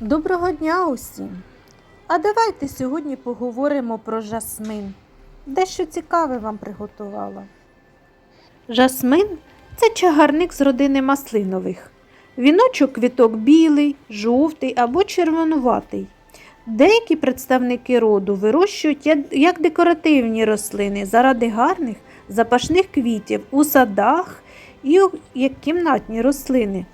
Доброго дня усім! А давайте сьогодні поговоримо про жасмин. Дещо цікаве вам приготувала. Жасмин це чагарник з родини маслинових. Віночок квіток білий, жовтий або червонуватий. Деякі представники роду вирощують як декоративні рослини заради гарних запашних квітів у садах і як кімнатні рослини.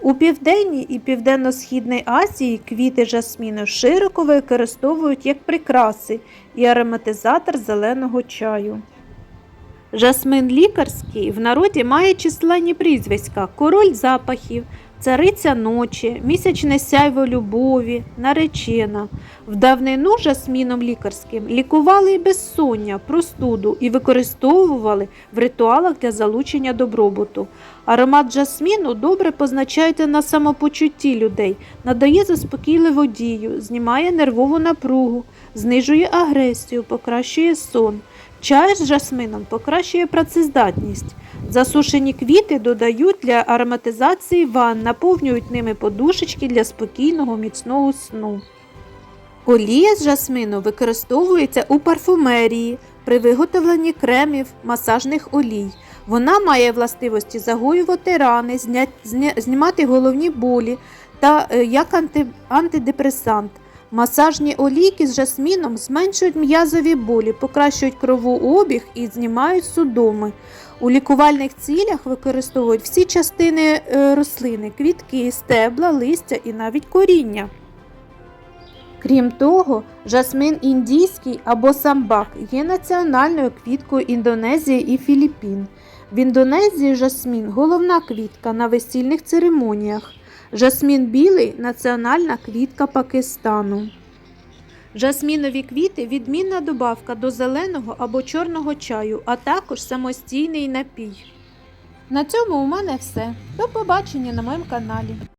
У Південній і Південно-Східній Азії квіти жасміну широко використовують як прикраси і ароматизатор зеленого чаю. Жасмин лікарський в народі має численні прізвиська король запахів, цариця ночі, місячне сяйво любові, наречена. В давнину жасміном лікарським лікували безсоння, простуду і використовували в ритуалах для залучення добробуту. Аромат жасміну добре позначається на самопочутті людей, надає заспокійливу дію, знімає нервову напругу, знижує агресію, покращує сон. Чай з жасмином покращує працездатність. Засушені квіти додають для ароматизації ванн, наповнюють ними подушечки для спокійного міцного сну. Олія з жасмину використовується у парфумерії при виготовленні кремів, масажних олій. Вона має властивості загоювати рани, знімати головні болі та е, як анти... антидепресант. Масажні олійки з жасміном зменшують м'язові болі, покращують кровообіг і знімають судоми. У лікувальних цілях використовують всі частини е, рослини, квітки, стебла, листя і навіть коріння. Крім того, жасмин індійський або самбак є національною квіткою Індонезії і Філіппін. В Індонезії жасмін головна квітка на весільних церемоніях. Жасмін білий національна квітка Пакистану. Жасмінові квіти відмінна добавка до зеленого або чорного чаю, а також самостійний напій. На цьому у мене все. До побачення на моєму каналі.